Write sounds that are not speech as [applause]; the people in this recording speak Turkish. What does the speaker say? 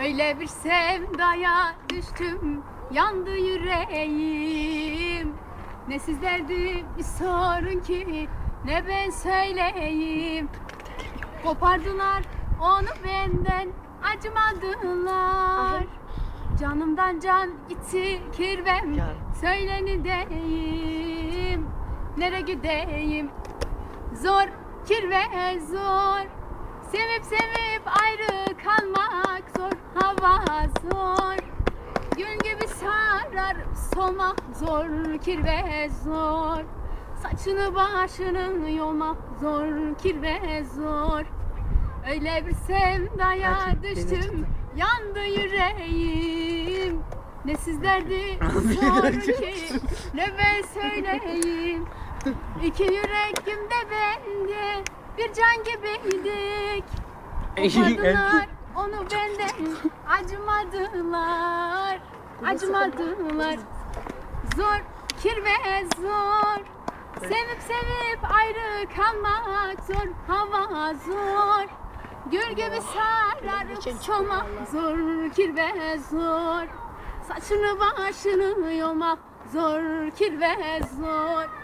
Öyle bir sevdaya düştüm yandı yüreğim. Ne sizlerdi bir sorun ki ne ben söyleyeyim. Kopardılar onu benden acımadılar. Canımdan can içi kirvem söyleni deyim. Nere gideyim? Zor kirve zor. Sevip sevip zor. Gül gibi sarar solmak zor Kirve zor. Saçını başını yolmak zor Kirve zor. Öyle bir sevdaya Gerçekten düştüm. Yandı yüreğim. Ne sizlerdi [laughs] sorun ki Ne ben söyleyeyim. İki yüreğim de bende Bir can gibiydik. Kopardılar onu benden Acımadılar. Acımadılar. Zor kirve zor. Sevip sevip ayrı kalmak zor Hava zor. Gül gibi sararıp solmak zor Kirve zor. Saçını başını yolmak zor Kirve zor